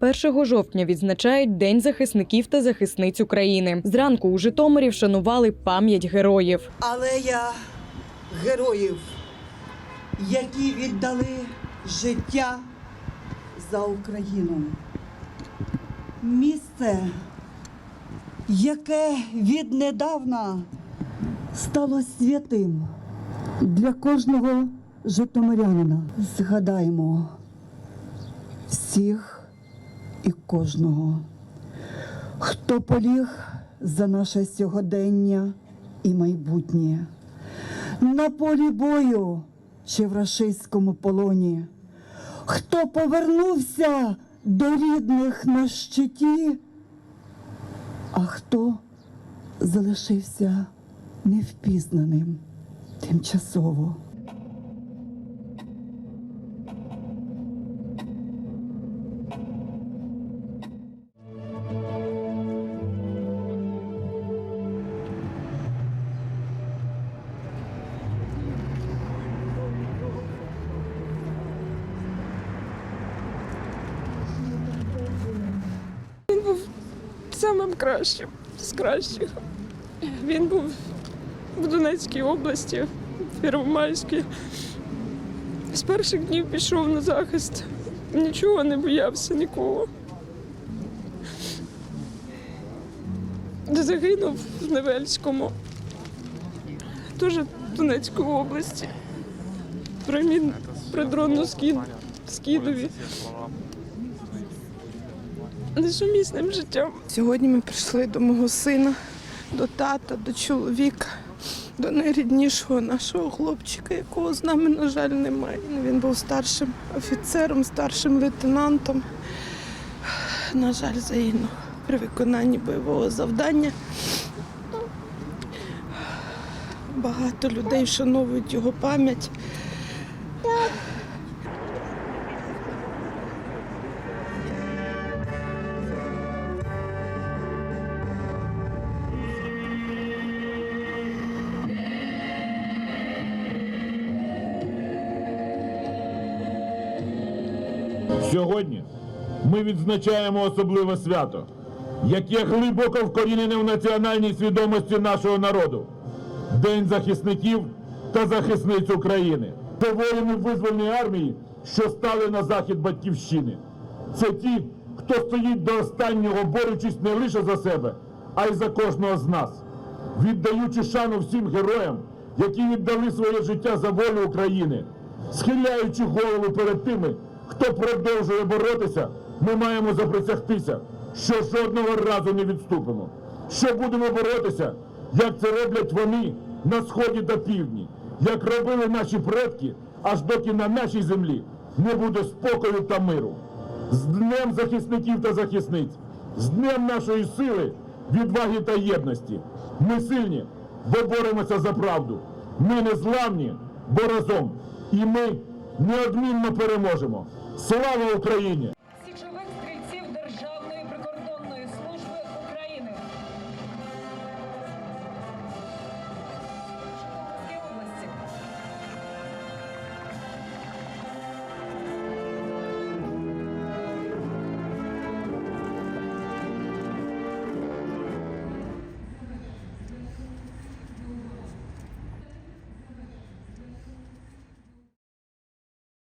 1 жовтня відзначають День захисників та захисниць України. Зранку у Житомирі вшанували пам'ять героїв. алея героїв, які віддали життя за Україну. Місце, яке віднедавна стало святим для кожного житомирянина. Згадаємо всіх і кожного, хто поліг за наше сьогодення і майбутнє. На полі бою чи в рашистському полоні. Хто повернувся до рідних на щиті, а хто залишився невпізнаним тимчасово. Самим кращим з кращих. Він був в Донецькій області, в Первомайській. З перших днів пішов на захист. Нічого не боявся нікого. Загинув в Невельському, теж в Донецької області. При мін при дронну скид, скидові. Несумісним життям. Сьогодні ми прийшли до мого сина, до тата, до чоловіка, до найріднішого нашого хлопчика, якого з нами, на жаль, немає. Він був старшим офіцером, старшим лейтенантом. На жаль, загинув при виконанні бойового завдання. Багато людей вшановують його пам'ять. Сьогодні ми відзначаємо особливе свято, яке глибоко вкорінене в національній свідомості нашого народу День захисників та захисниць України. Це воїни визвольної армії, що стали на захід батьківщини. Це ті, хто стоїть до останнього, борючись не лише за себе, а й за кожного з нас, віддаючи шану всім героям, які віддали своє життя за волю України, схиляючи голову перед тими, хто продовжує боротися, ми маємо заприсягтися, що жодного разу не відступимо, що будемо боротися, як це роблять вони на сході та півдні, як робили наші предки, аж доки на нашій землі не буде спокою та миру. З Днем захисників та захисниць, з Днем нашої сили, відваги та єдності. Ми сильні, бо боремося за правду. Ми не зламні, бо разом. І ми неодмінно переможемо. Слава Україні!